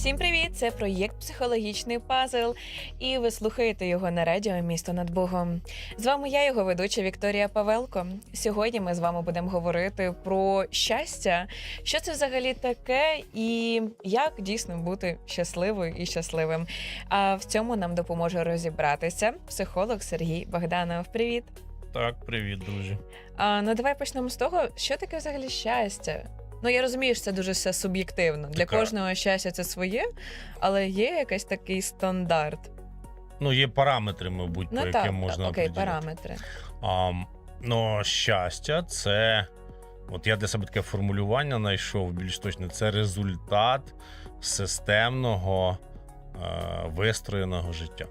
Всім привіт! Це проєкт Психологічний пазл. І ви слухаєте його на радіо Місто над Богом. З вами я, його ведуча Вікторія Павелко. Сьогодні ми з вами будемо говорити про щастя, що це взагалі таке, і як дійсно бути щасливою і щасливим. А в цьому нам допоможе розібратися психолог Сергій Богданов. Привіт! Так, привіт, друзі. А, ну давай почнемо з того, що таке взагалі щастя. Ну я розумію, що це дуже все суб'єктивно. Для Така- кожного щастя це своє, але є якийсь такий стандарт. Ну, є параметри, мабуть, Ну по так, яким можна окей, определити. параметри. А, ну, щастя, це. От я для себе таке формулювання знайшов більш точно. Це результат системного е, вистроєного життя.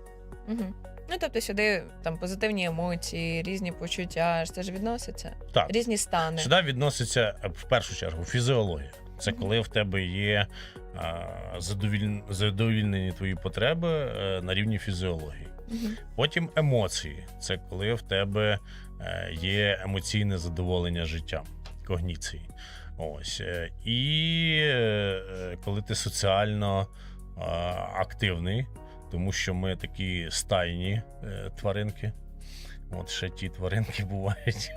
Угу. Ну тобто сюди там позитивні емоції, різні почуття, ж це ж відноситься, Так, різні стани. сюди відноситься е, в першу чергу фізіологія. Це коли в тебе є е, задовіль... задовільнені твої потреби е, на рівні фізіології. Мгм. Потім емоції це коли в тебе є емоційне задоволення життям, когніції. Ось. І коли ти соціально активний, тому що ми такі стайні е, тваринки. От ще ті тваринки бувають.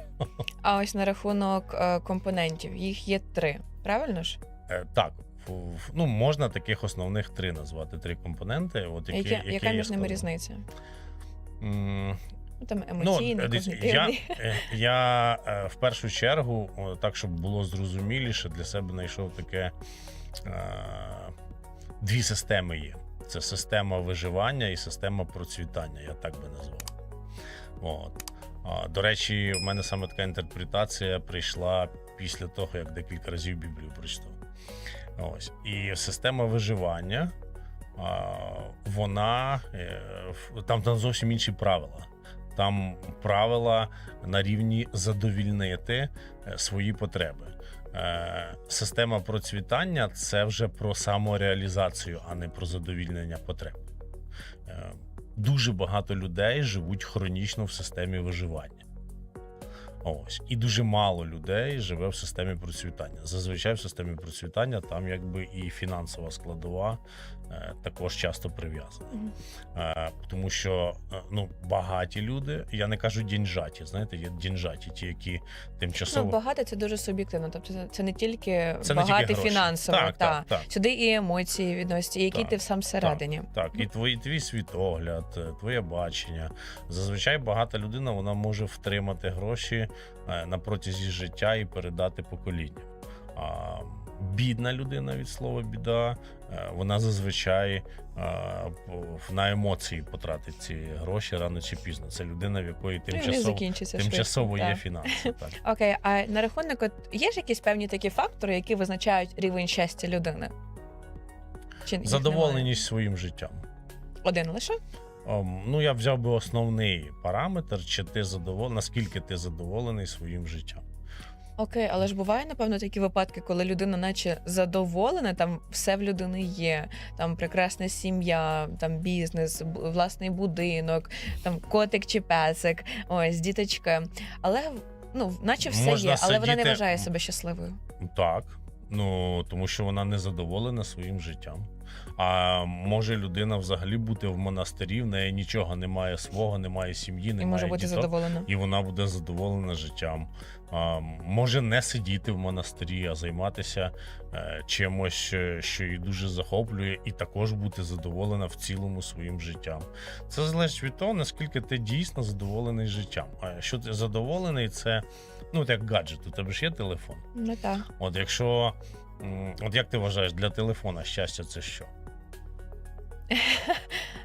А ось на рахунок е, компонентів їх є три, правильно ж? Е, Так, в- ну можна таких основних три назвати: три компоненти. От які, Яке- які яка між ними різниця? М, Ну, там емоційний, дивіться, я, е, я е, в першу чергу, о, так щоб було зрозуміліше, для себе знайшов таке е, дві системи є: це система виживання і система процвітання, я так би назвав. От. А, До речі, в мене саме така інтерпретація прийшла після того, як декілька разів Біблію прочитав. Ось. І система виживання, а, вона е, там, там зовсім інші правила. Там правила на рівні задовільнити е, свої потреби. Е, Система процвітання це вже про самореалізацію, а не про задовільнення потреб. Е, Дуже багато людей живуть хронічно в системі виживання. Ось. І дуже мало людей живе в системі процвітання. Зазвичай в системі процвітання там якби і фінансова складова е, також часто прив'язана. Е, тому що е, ну, багаті люди, я не кажу дінжаті, знаєте, є дінжаті, ті, які Ну, тимчасово. багато це дуже суб'єктивно. Тобто це- не тільки Це не багато тільки фінансово, Так, та. так, так. сюди і емоції відносяться, і який Так, ти сам всередині. Так, і твій, твій світогляд, е, твоє бачення. Зазвичай багата людина вона може втримати гроші на протязі життя і передати поколінням. А бідна людина від слова біда, е, вона зазвичай е, на емоції потратить ці гроші рано чи пізно. Це людина, в якої Ну, тимчасово, тимчасово швидко, є фінанси. Так. Окей, а на рахунок от є ж якісь певні такі фактори, які визначають рівень щастя людини? Чи їх немає? Задоволеність своїм життям. один лише? Ом, Ну, я взяв би основний параметр, чи ти задоволений, наскільки ти задоволений своїм життям. Окей, але ж буває, напевно, такі випадки, коли людина, наче задоволена, там все в людини є. Там прекрасна сім'я, там бізнес, власний будинок, там котик чи песик, ось діточки. Але ну, наче все Можна є, але вона не сидіти- вважає себе щасливою. Так. Ну, тому що вона не задоволена своїм життям. А може людина взагалі бути в монастирі, в неї нічого немає свого, немає сім'ї, І немає може бути діток, задоволена. і вона буде задоволена життям. А, може не сидіти в монастирі, а займатися е, чимось, е, що її дуже захоплює, і також бути задоволена в цілому своїм життям. Це залежить від того, наскільки ти дійсно задоволений життям. А що ти задоволений, це ну от як гаджет. У тебе ж є телефон. Ну так. От якщо. От як ти вважаєш, для телефона щастя це що?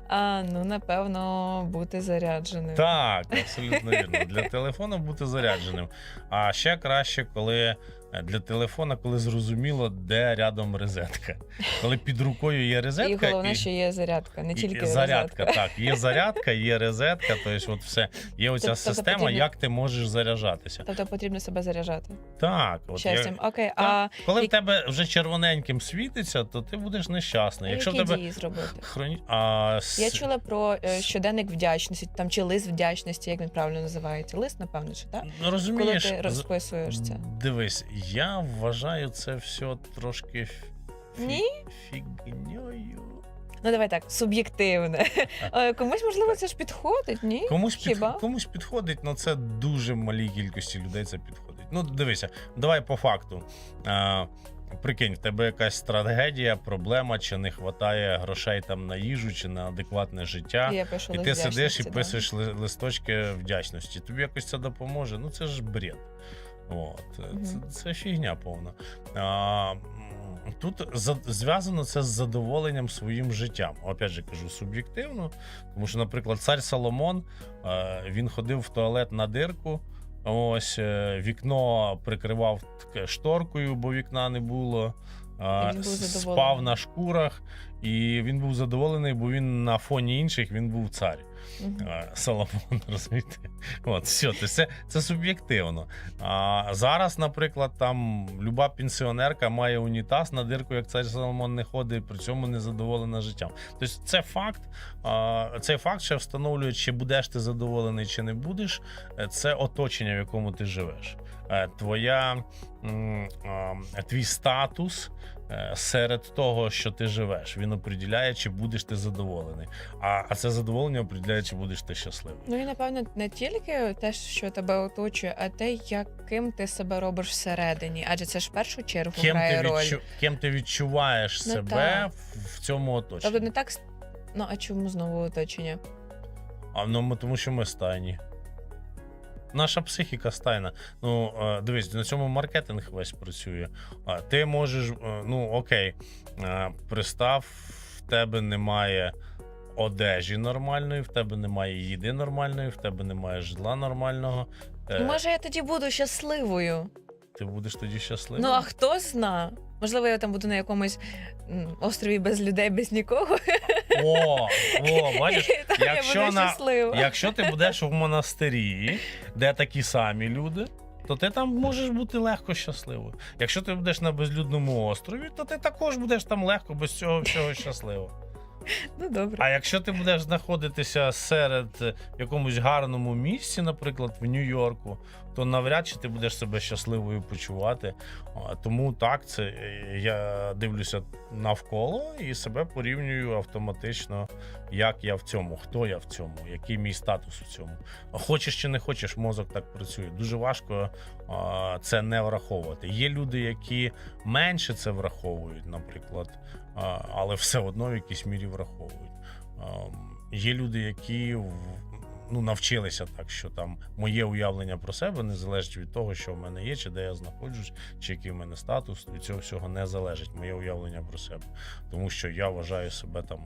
А, ну, напевно, бути зарядженим. Так, абсолютно вірно. Для телефона бути зарядженим. А ще краще, коли для телефона, коли зрозуміло, де рядом розетка. Коли під рукою є розетка. І головне, що є зарядка, не тільки і зарядка. розетка. Так, є зарядка, є розетка, тобто от все. Є оця Тобто система, потрібно- як ти можеш заряджатися. Тобто потрібно себе заряджати. Так, от я- Щастям. Окей, а Так. коли в тебе вже червоненьким світиться, то ти будеш нещасний. Якщо в які тебе дії зробити? хроні... а, Я чула про е, щоденник вдячності, там чи лист вдячності, як він правильно називається. Лист, напевно, чи так? Ну, Коли ти з- розписуєш це. Дивись, я вважаю це все трошки фі- Ні? фігньою. Ну давай так, суб'єктивне. Е, Комусь можливо це ж підходить, ні? Комусь, під, комусь підходить, але це дуже малій кількості людей це підходить. Ну, дивися, давай по факту. А, прикинь, в тебе якась трагедія, проблема, чи не вистачає грошей там на їжу, чи на адекватне життя. Я пишу І ти сидиш і да. писуєш листочки вдячності. Тобі якось це допоможе. Ну це ж бред. От. Це, це фігня повна. А, тут за, зв'язано це з задоволенням своїм життям. Опять же кажу, суб'єктивно. Тому що, наприклад, цар Соломон е, він ходив в туалет на дирку. Ось е, вікно прикривав шторкою, бо вікна не було. Спав на шкурах, і він був задоволений, бо він на фоні інших він був цар. Е, Соломон, розумієте? От, все, це, це, суб'єктивно. А зараз, наприклад, там люба пенсіонерка має унітаз на дирку, як цар Соломон не ходить, при цьому не задоволена життям. Тобто, це факт. Цей факт ще встановлює, чи будеш ти задоволений, чи не будеш. Е, Це оточення, в якому ти живеш. Е, Твоя твій статус е, серед того, що ти живеш, він определяє, чи будеш ти задоволений. А, а це задоволення определяє, чи будеш ти щасливий. Ну і напевно не тільки те, що тебе оточує, а те, яким ти себе робиш всередині. Адже це ж в першу чергу Ким грає ти, роль. відчу... Ким ти відчуваєш Ну, себе так. в, в цьому оточенні? Тобто не так. Ну а чому знову оточення? А ну ми- тому, що ми стайні. Наша психіка стайна. Ну, е, дивись, на цьому маркетинг весь працює. А ти можеш, е, ну окей, е, пристав, в тебе немає одежі нормальної, в тебе немає їди нормальної, в тебе немає житла нормального. Ну, може, я тоді буду щасливою. Ти будеш тоді щасливий. Ну а хто зна? Можливо, я там буду на якомусь острові без людей, без нікого. О, о, бачиш, якщо буду на- щаслива. Якщо ти будеш в монастирі, де такі самі люди, то ти там можеш бути легко щасливою. Якщо ти будеш на безлюдному острові, то ти також будеш там легко без цього всього щасливо. Ну добре. А якщо ти будеш знаходитися серед е, якомусь гарному місці, наприклад, в Нью-Йорку, то навряд чи ти будеш себе щасливою почувати. Тому так, це е, я дивлюся навколо і себе порівнюю автоматично, як я в цьому, хто я в цьому, який мій статус в цьому. Хочеш чи не хочеш, мозок так працює. Дуже важко це не враховувати. Є люди, які менше це враховують, наприклад, але все одно в якійсь мірі враховують. Є люди, які ну, навчилися так, що там моє уявлення про себе не залежить від того, що в мене є, чи де я знаходжусь, чи який в мене статус. Від цього всього не залежить моє уявлення про себе. Тому що я вважаю себе там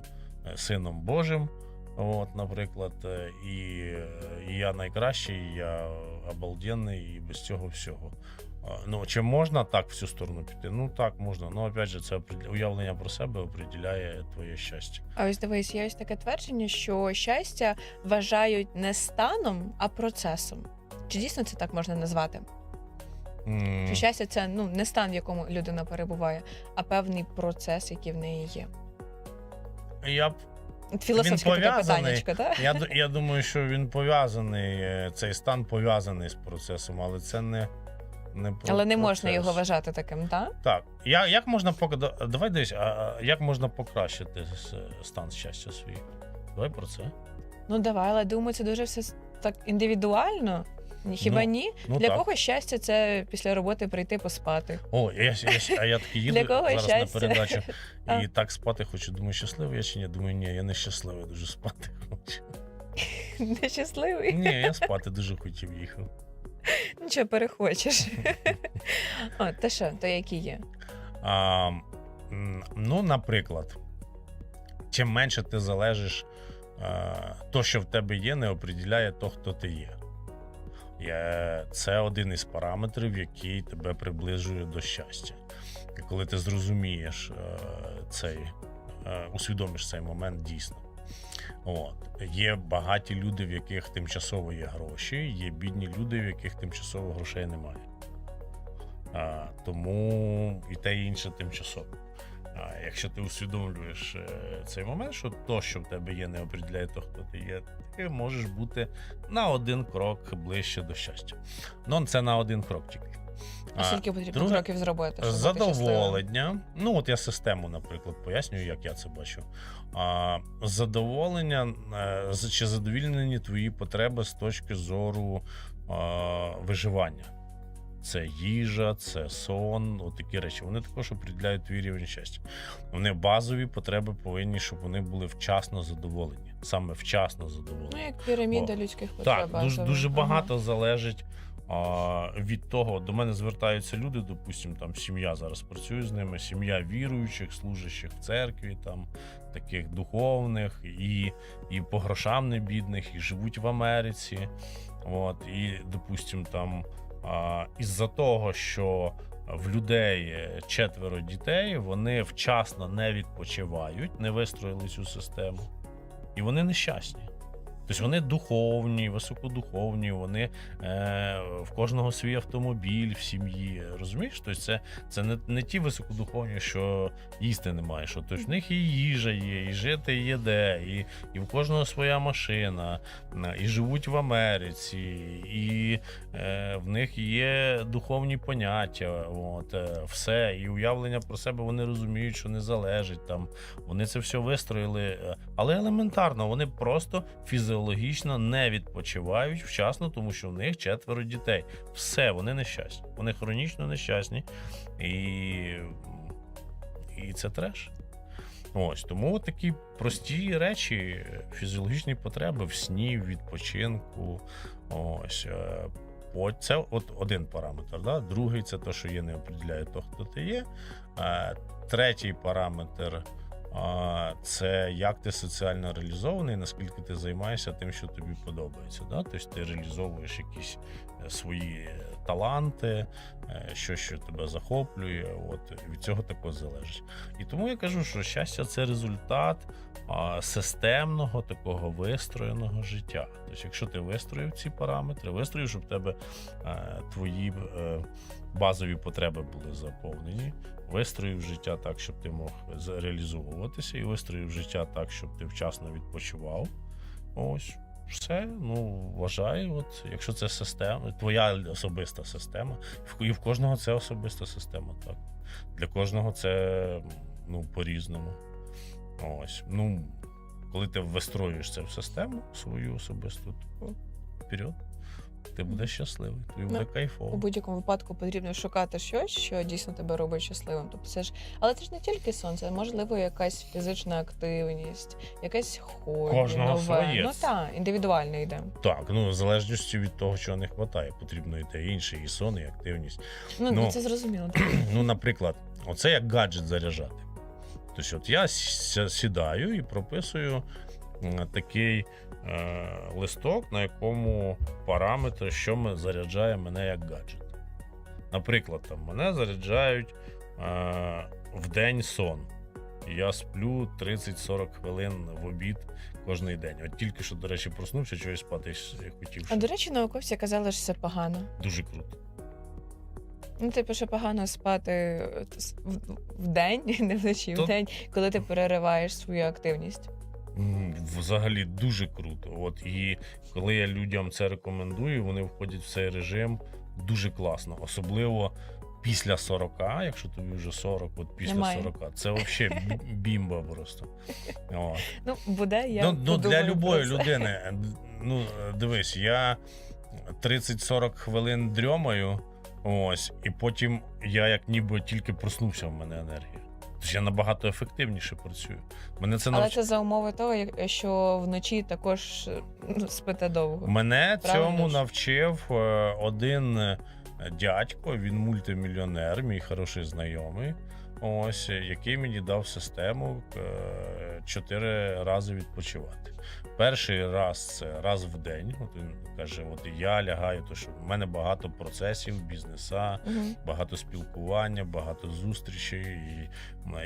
е, сином Божим. От, наприклад, е, і, е, і я найкращий, і я обалденний, і без цього всього. Ну, чи можна так в цю сторону піти? Ну так, можна. Ну, опять же, це уявлення про себе определяє твоє щастя. А ось дивись, є ось таке твердження, що щастя вважають не станом, а процесом. Чи дійсно це так можна назвати? М, Що щастя це ну не стан, в якому людина перебуває, а певний процес, який в неї є. Я б Філософське таке пов'язаний. так? я, я думаю, що він пов'язаний, е, цей стан пов'язаний з процесом, але це не. Не про Але не можна процес. його вважати таким, так? Так, я, як можна пок- давай десь, а, як можна покращити стан щастя свій? Давай про це. Ну давай, але думаю, це дуже все так індивідуально. Хіба Ну, ні? Ну Для так. кого щастя це після роботи прийти поспати? О, я, я, а я таки їду зараз щастя? на передачу А. і так спати хочу. Думаю, щасливий я чи ні? Думаю, ні, я не щасливий, дуже спати хочу. Нещасливий? Ні, я спати дуже хотів їхав. Нічого перехочеш. О, та що, то які є? А, ну, наприклад, чим менше ти залежиш, а, то, що в тебе є, не определяє то, хто ти є. Є- Це один із параметрів, який тебе приближує до щастя. І коли ти зрозумієш е, цей, е, усвідомиш цей момент дійсно. От. Є багаті люди, в яких тимчасово є гроші, є бідні люди, в яких тимчасово грошей немає. А, тому і те і інше тимчасово. А якщо ти усвідомлюєш е, цей момент, що то, що в тебе є, не определяє то, хто ти є, ти можеш бути на один крок ближче до щастя. Ну, це на один крок тільки. А скільки потрібно друге- кроків зробити? щоб бути? Задоволення. Ну, от я систему, наприклад, пояснюю, як я це бачу. А, задоволення е, чи задовільнені твої потреби з точки зору а, виживання. Це їжа, це сон, от такі речі. Вони також определяють твій рівень щастя. Вони базові потреби повинні, щоб вони були вчасно задоволені. Саме вчасно задоволені. Ну, як піраміда Бо- людських потреб. Так, дуже, дуже Ага. багато залежить а, від того. До мене звертаються люди, допустимо, там сім'я зараз працюю з ними, сім'я віруючих, служащих в церкві, там таких духовних, і, і по грошам не бідних, і живуть в Америці. От, і, допустимо, там а, із-за того, що в людей четверо дітей, вони вчасно не відпочивають, не вистроїли цю систему, і вони нещасні. Тобто вони духовні, високодуховні, вони е, в кожного свій автомобіль в сім'ї. Розумієш? Тобто це, це не, не ті високодуховні, що їсти немає. Що тобто в них і їжа є, і жити є де, і, і в кожного своя машина, і живуть в Америці, і е, в них є духовні поняття. От, е, все, і уявлення про себе вони розуміють, що не залежить там. Вони це все вистроїли, е, але елементарно, вони просто фізіологічно не відпочивають вчасно, тому що в них четверо дітей. Все, вони нещасні. Вони хронічно нещасні. І, і це треш. Ось тому такі прості речі, фізіологічні потреби в сні, в відпочинку. Ось. е, це от один параметр. Да? Другий це те, що є, не определяє то, хто ти є. Е, Третій параметр це як ти соціально реалізований, наскільки ти займаєшся тим, що тобі подобається. Да? Тобто ти реалізовуєш якісь е, свої таланти, е, що, що тебе захоплює. От від цього також залежить. І тому я кажу, що щастя це результат системного такого вистроєного життя. Тобто, якщо ти вистроїв ці параметри, вистроїв, щоб тебе е, твої базові потреби були заповнені, вистроїв життя так, щоб ти мог реалізовуватися, і вистроїв життя так, щоб ти вчасно відпочивав. Ось. Все, ну вважаю, от якщо це система, твоя особиста система, і в кожного це особиста система, так. Для кожного це ну, по-різному. Ось. Ну, коли ти вистроюєш це в систему свою особисту, то вперед. Ти будеш щасливий, тобі буде У кайфово. будь-якому випадку потрібно шукати щось, що дійсно тебе робить щасливим. Тобто це ж, але це ж не тільки сон, це можливо якась фізична активність, якесь хобі, Кожного нове. своє. Ну так, індивідуально йде. Так, ну в залежності від того, чого не вистачає, потрібно і те інше, і сон, і активність. Ну, Ну, це зрозуміло. ну, наприклад, оце як гаджет заряджати. Тобто, от я сі- сідаю і прописую такий е, листок, на якому параметри, що ми заряджає мене як гаджет. Наприклад, там мене заряджають е, в день сон. Я сплю 30-40 хвилин в обід кожен день. От тільки що, до речі, проснувся, чогось спати хотів. А до речі, науковці казали, що це погано. Дуже круто. Ну, типу, що погано спати е, в, в день, не вночі, То- в день, коли ти перериваєш свою активність. Взагалі дуже круто. От і коли я людям це рекомендую, вони входять в цей режим дуже класно. Особливо після 40, якщо тобі вже 40, от після Немає. 40, це взагалі бімба просто. От. Ну, буде я. ну, ну, для любої людини, ну дивись, я 30-40 хвилин дрьомаю, ось, і потім я як ніби тільки проснувся, в мене енергія. Тобто я набагато ефективніше працюю. Мене це Але це за умови того, що вночі також ну, спите довго. Мене Правильно цьому навчив е, один е, дядько, він мультимільйонер, мій хороший знайомий. Ось, е, який мені дав систему е, чотири рази відпочивати. Перший раз це раз в день. От він каже: от я лягаю, то що в мене багато процесів, бізнеса, Мгм. багато спілкування, багато зустрічей. І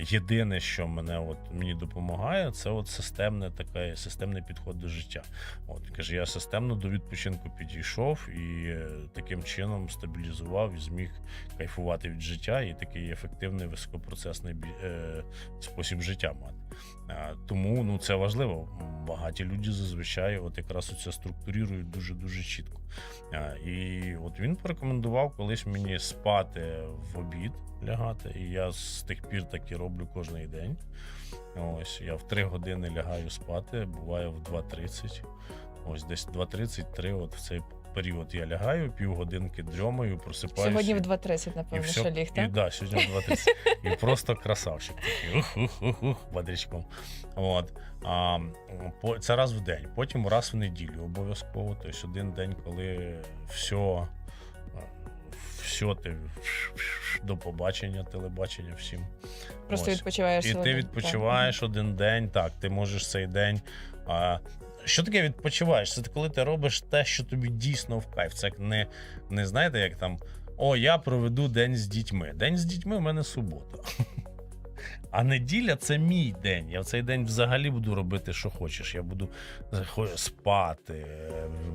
єдине, що мене от мені допомагає, це от системне таке системний підход до життя. От каже, я системно до відпочинку підійшов і е, таким чином стабілізував і зміг кайфувати від життя і такий ефективний високопроцесний е, спосіб життя мати. Тому ну, це важливо. Багаті люди зазвичай от якраз оце структурірують дуже-дуже чітко. Е, І от він порекомендував колись мені спати в обід лягати. І я з тих пір так і роблю кожен день. Ось я в 3 години лягаю спати, буває в 2.30. Ось десь 2.33, от в цей період я лягаю, півгодинки дрьомаю, просипаюся. Сьогодні в 2.30, і напевно, все, що ліг, і, да, сьогодні в 2.30. І просто красавчик такий. Ух, ух, ух, ух, бодрячком. От. А, по, це раз в день, потім раз в неділю обов'язково. Тобто один день, коли все, все ти до побачення, телебачення всім. Просто Ось. відпочиваєш І сьогодні. ти відпочиваєш один день, так, ти можеш цей день. А, що таке відпочиваєш? Це коли ти робиш те, що тобі дійсно в кайф. Це не, не знаєте, як там о, я проведу день з дітьми. День з дітьми у мене субота. А неділя це мій день. Я в цей день взагалі буду робити, що хочеш. Я буду спати,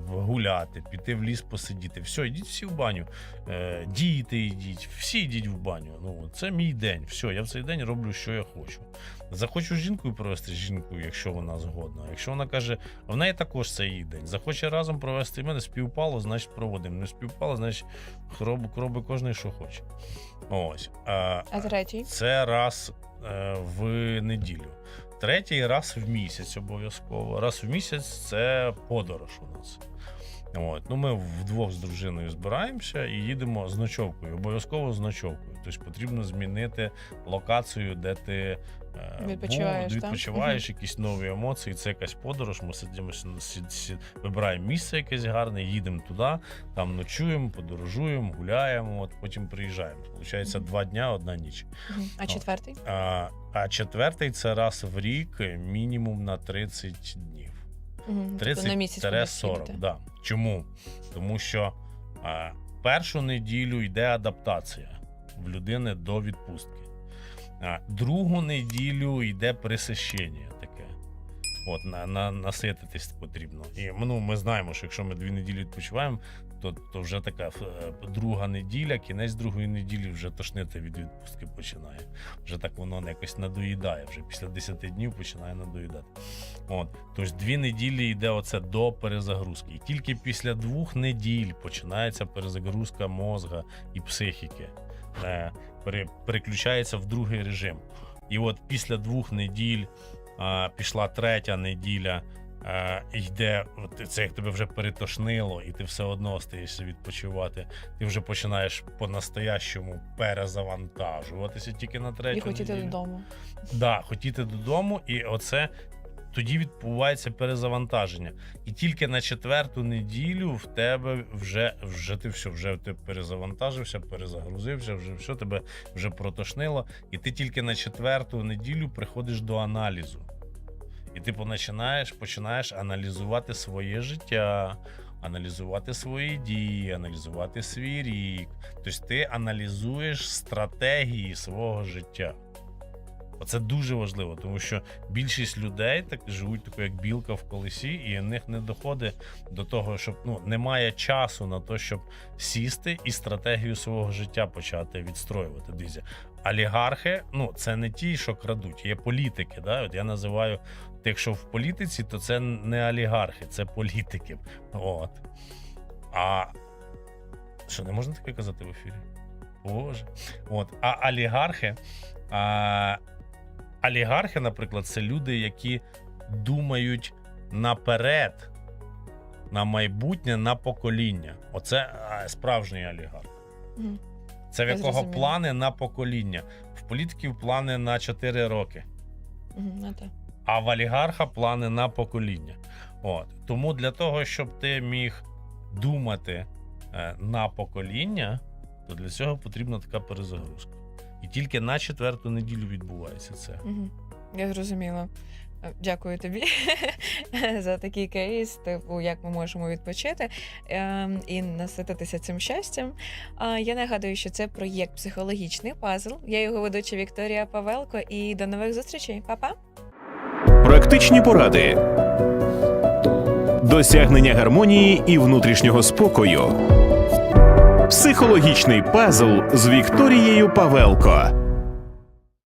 гуляти, піти в ліс посидіти. Все, йдіть всі в баню. Е, Діти йдіть, всі йдіть в баню. Ну, це мій день. Все, я в цей день роблю, що я хочу. Захочу з жінкою провести з жінкою, якщо вона згодна. Якщо вона каже, в неї також це її день. Захоче разом провести мене співпало, значить проводимо. Не співпало, значить робить роби кожен, що хоче. Ось. А, А третій? це раз в неділю. Третій раз в місяць обов'язково. Раз в місяць це подорож у нас. От. Ну, ми вдвох з дружиною збираємося і їдемо з ночовкою, обов'язково з ночовкою. Тобто потрібно змінити локацію, де ти е, Відпочиваєш, був, так? відпочиваєш якісь нові емоції. Це якась подорож. Ми сидимо, вибираємо місце якесь гарне, їдемо туди, там ночуємо, подорожуємо, гуляємо, от потім приїжджаємо. Получається два дня, одна ніч. А четвертий? А, а четвертий це раз в рік, мінімум на 30 днів. Мгм. Тобто 30-40. Да. Чому? Тому що а, першу неділю йде адаптація в людини до відпустки. А, другу неділю йде присищення таке. От, на, на, насититись потрібно. І ну, ми знаємо, що якщо ми дві неділі відпочиваємо, то, то вже така е, друга неділя, кінець другої неділі вже тошнити від відпустки починає. Вже так воно якось надоїдає. Вже після 10 днів починає надоїдати. От, тож дві неділі йде оце до перезагрузки. І тільки після двох неділь починається перезагрузка мозга і психіки. Е, пере, переключається в другий режим. І от після двох неділь а, пішла третя неділя. е, Йде, це як тебе вже перетошнило, і ти все одно остаєшся відпочивати. Ти вже починаєш по-настоящому перезавантажуватися тільки на третю І хотіти неділю. додому. Да, хотіти додому, і оце тоді відбувається перезавантаження. І тільки на четверту неділю в тебе вже, вже ти все, вже ти перезавантажився, перезагрузився, вже все тебе вже протошнило. І ти тільки на четверту неділю приходиш до аналізу. І ти починаєш, починаєш аналізувати своє життя, аналізувати свої дії, аналізувати свій рік. Тобто ти аналізуєш стратегії свого життя. Оце дуже важливо, тому що більшість людей так живуть тако, як білка в колесі, і в них не доходить до того, щоб ну немає часу на те, щоб сісти і стратегію свого життя почати відстроювати. Дивіться, олігархи, ну це не ті, що крадуть, є політики. Да? От я називаю тих, що в політиці, то це не олігархи, це політики. От. А що не можна таке казати в ефірі? Боже. От. А олігархи. А, олігархи, наприклад, це люди, які думають наперед, на майбутнє, на покоління. Оце справжній олігарх. Це в Я якого зрозуміла. плани на покоління. В політиків плани на 4 роки. Ну, а в олігарха плани на покоління. От. Тому для того, щоб ти міг думати е, на покоління, то для цього потрібна така перезагрузка. І тільки на четверту неділю відбувається це. Мгм. Я зрозуміла. Е, Дякую тобі за такий кейс, типу, як ми можемо відпочити ем, і насититися цим щастям. Я нагадую, що це проєкт психологічний пазл. Я його ведуча Вікторія Павелко. І до нових зустрічей. Па-па! Практичні поради. Досягнення гармонії і внутрішнього спокою. Психологічний пазл з Вікторією Павелко.